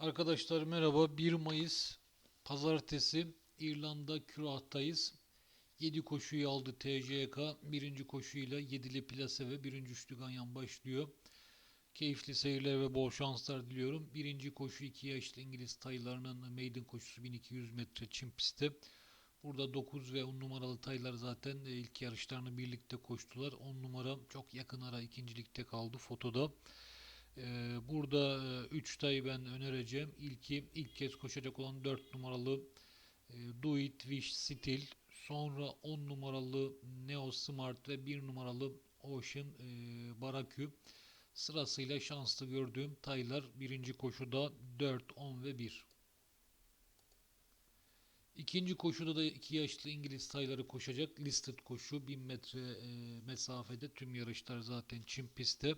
Arkadaşlar merhaba. 1 Mayıs Pazartesi İrlanda Kürahtayız. 7 koşuyu aldı TCK. Birinci koşuyla 7'li plase ve birinci üçlü başlıyor. Keyifli seyirler ve bol şanslar diliyorum. Birinci koşu 2 yaşlı İngiliz taylarının maiden koşusu 1200 metre çim pistte. Burada 9 ve 10 numaralı taylar zaten e, ilk yarışlarını birlikte koştular. 10 numara çok yakın ara ikincilikte kaldı fotoda. Ee, Burada 3 tay ben önereceğim. İlki ilk kez koşacak olan 4 numaralı e, Do It Wish Still. Sonra 10 numaralı Neo Smart ve 1 numaralı Ocean e, Barakü. Sırasıyla şanslı gördüğüm taylar birinci koşuda 4, 10 ve 1. İkinci koşuda da 2 yaşlı İngiliz tayları koşacak. Listed koşu 1000 metre e, mesafede tüm yarışlar zaten çim pistte.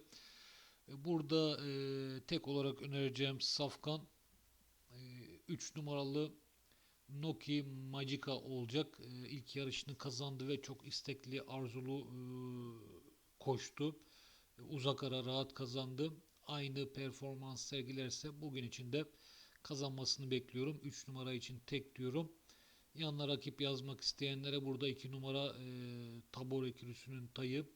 E, Burada e, tek olarak önereceğim Safkan 3 numaralı Noki Magica olacak. E, ilk yarışını kazandı ve çok istekli, arzulu e, koştu. E, uzak ara rahat kazandı. Aynı performans sergilerse bugün için de kazanmasını bekliyorum. 3 numara için tek diyorum. Yanına rakip yazmak isteyenlere burada 2 numara e, Tabor ekürüsünün tayı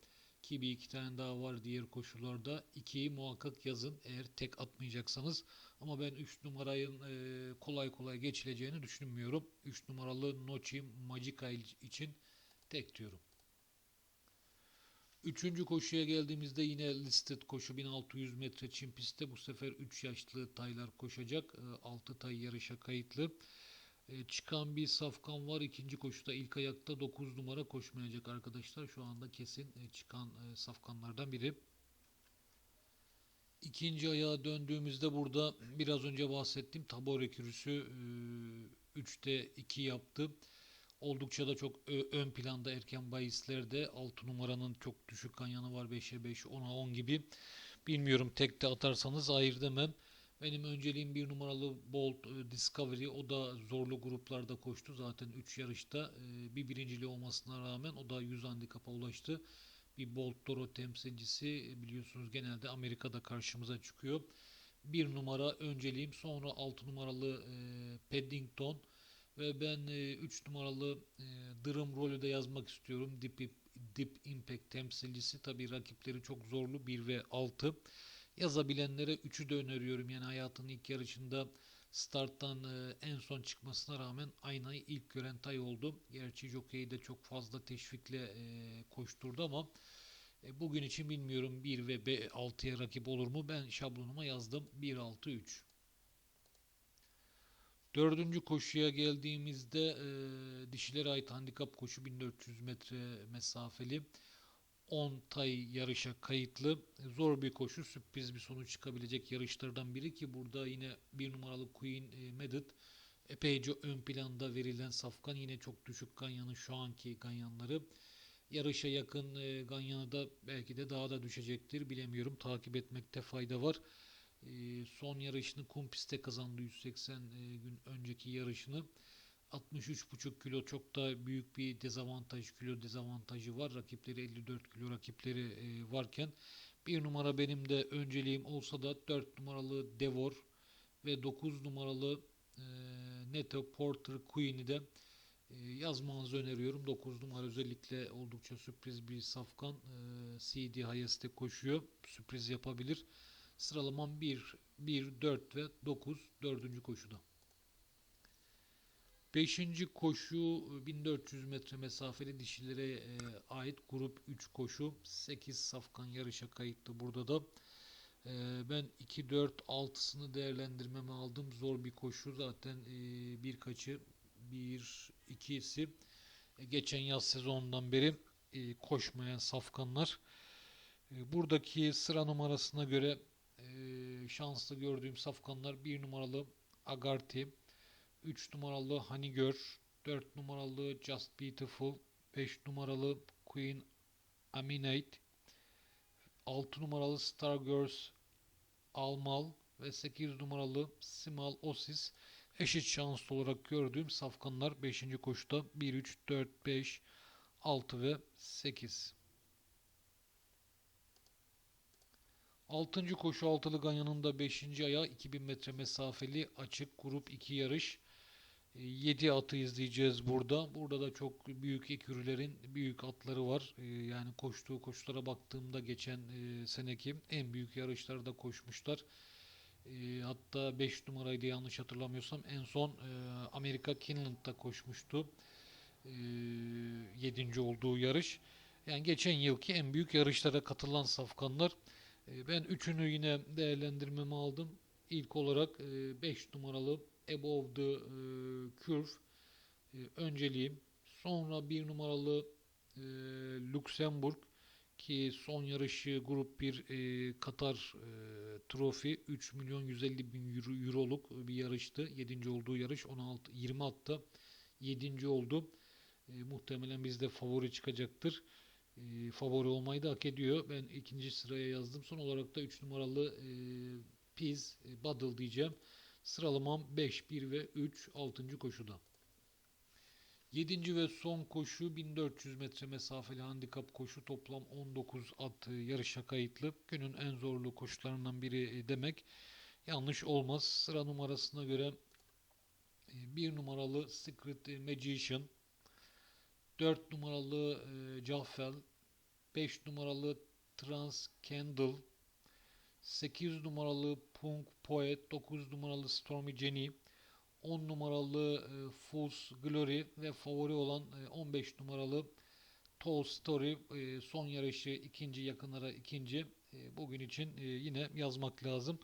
ki bir iki tane daha var diğer koşullarda. 2'yi muhakkak yazın eğer tek atmayacaksanız. Ama ben 3 numarayın e, kolay kolay geçileceğini düşünmüyorum. 3 numaralı Nochi Magica için tek diyorum. Üçüncü koşuya geldiğimizde yine listed koşu 1600 metre çim pistte. Bu sefer 3 yaşlı taylar koşacak. 6 tay yarışa kayıtlı. E, çıkan bir safkan var. İkinci koşuda ilk ayakta 9 numara koşmayacak arkadaşlar. Şu anda kesin e, çıkan e, safkanlardan biri. İkinci ayağa döndüğümüzde burada biraz önce bahsettiğim tabor ekürüsü 3'te 2 yaptı. Oldukça da çok ö- ön planda erken bahislerde 6 numaranın çok düşük kanyanı var 5'e 5 10'a 10 gibi. Bilmiyorum tekte atarsanız hayır demem. Benim önceliğim bir numaralı Bolt e, Discovery. O da zorlu gruplarda koştu. Zaten 3 yarışta e, bir birinciliği olmasına rağmen o da 100 handikapa ulaştı. Bir Bolt Toro temsilcisi e, biliyorsunuz genelde Amerika'da karşımıza çıkıyor. Bir numara önceliğim. Sonra 6 numaralı Paddington. Ve ben 3 numaralı Drum rolü de yazmak istiyorum. Deep, Deep Impact temsilcisi. Tabi rakipleri çok zorlu. 1 ve 6. Yazabilenlere 3'ü de öneriyorum. Yani hayatının ilk yarışında starttan e, en son çıkmasına rağmen aynayı ilk gören tay oldu. Gerçi jockey'i de çok fazla teşvikle e, koşturdu ama e, bugün için bilmiyorum 1 ve 6'ya rakip olur mu? Ben şablonuma yazdım 1-6-3. Dördüncü koşuya geldiğimizde e, dişilere ait handikap koşu 1400 metre mesafeli. 10 tay yarışa kayıtlı. Zor bir koşu, sürpriz bir sonuç çıkabilecek yarışlardan biri ki burada yine bir numaralı Queen e, Medit epeyce ön planda verilen safkan yine çok düşük ganyanın şu anki ganyanları. Yarışa yakın e, ganyanı da belki de daha da düşecektir. Bilemiyorum. Takip etmekte fayda var. E, son yarışını kum pistte kazandı 180 e, gün önceki yarışını. 63,5 kilo çok da büyük bir dezavantaj kilo dezavantajı var. Rakipleri 54 kilo rakipleri e, varken bir numara benim de önceliğim olsa da 4 numaralı Devor ve 9 numaralı e, Neto Porter Queen'i de e, yazmanızı öneriyorum. 9 numara özellikle oldukça sürpriz bir safkan. E, CD Hayes'te koşuyor. Sürpriz yapabilir. Sıralamam 1, 1, 4 ve 9 4. koşuda. Beşinci koşu 1400 metre mesafeli dişilere e, ait grup 3 koşu. 8 safkan yarışa kayıtlı burada da. E, ben 2 4 6'sını değerlendirmeme aldım. Zor bir koşu zaten e, birkaçı bir ikisi. E, geçen yaz sezonundan beri e, koşmayan safkanlar. E, buradaki sıra numarasına göre e, şanslı gördüğüm safkanlar bir numaralı Agarty 3 numaralı Honey 4 numaralı Just Beautiful, 5 numaralı Queen Aminate, 6 numaralı Stargirls Almal ve 8 numaralı Simal Osis eşit şanslı olarak gördüğüm safkanlar 5. koşuda 1, 3, 4, 5, 6 ve 8. Altıncı koşu altılı ganyanında 5. aya 2000 metre mesafeli açık grup 2 yarış. 7 atı izleyeceğiz burada. Burada da çok büyük ekürülerin büyük atları var. E, Yani koştuğu koşulara baktığımda geçen e, seneki en büyük yarışlarda koşmuşlar. E, Hatta 5 numaraydı yanlış hatırlamıyorsam. En son e, Amerika Kinland'da koşmuştu. 7. olduğu yarış. Yani geçen yılki en büyük yarışlara katılan safkanlar. E, Ben üçünü yine değerlendirmeme aldım. İlk olarak 5 numaralı Above the e, Curve e, önceliğim. Sonra 1 numaralı e, Luxemburg ki son yarışı grup 1 e, Katar Trofi 3 milyon 150 bin euro, euroluk bir yarıştı. 7. olduğu yarış 16 20 atta 7. oldu. Muhtemelen bizde favori çıkacaktır. Favori olmayı da hak ediyor. Ben ikinci sıraya yazdım. Son olarak da 3 numaralı Piz e, diyeceğim. Sıralamam 5, 1 ve 3 6. koşuda. 7. ve son koşu 1400 metre mesafeli handikap koşu toplam 19 at e, yarışa kayıtlı. Günün en zorlu koşularından biri e, demek yanlış olmaz. Sıra numarasına göre 1 numaralı Secret Magician, 4 numaralı e, Jaffel, 5 numaralı Trans Candle, 8 numaralı Punk Poet, 9 numaralı Stormy Jenny, 10 numaralı e, Fool's Glory ve favori olan e, 15 numaralı Tall Story e, son yarışı ikinci yakınlara ikinci e, bugün için e, yine yazmak lazım.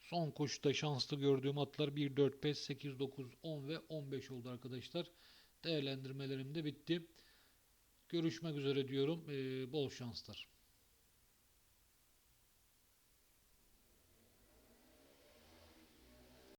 Son koşuda şanslı gördüğüm atlar 1, 4, 5, 8, 9, 10 ve 15 oldu arkadaşlar. Değerlendirmelerim de bitti. Görüşmek üzere diyorum. E, bol şanslar.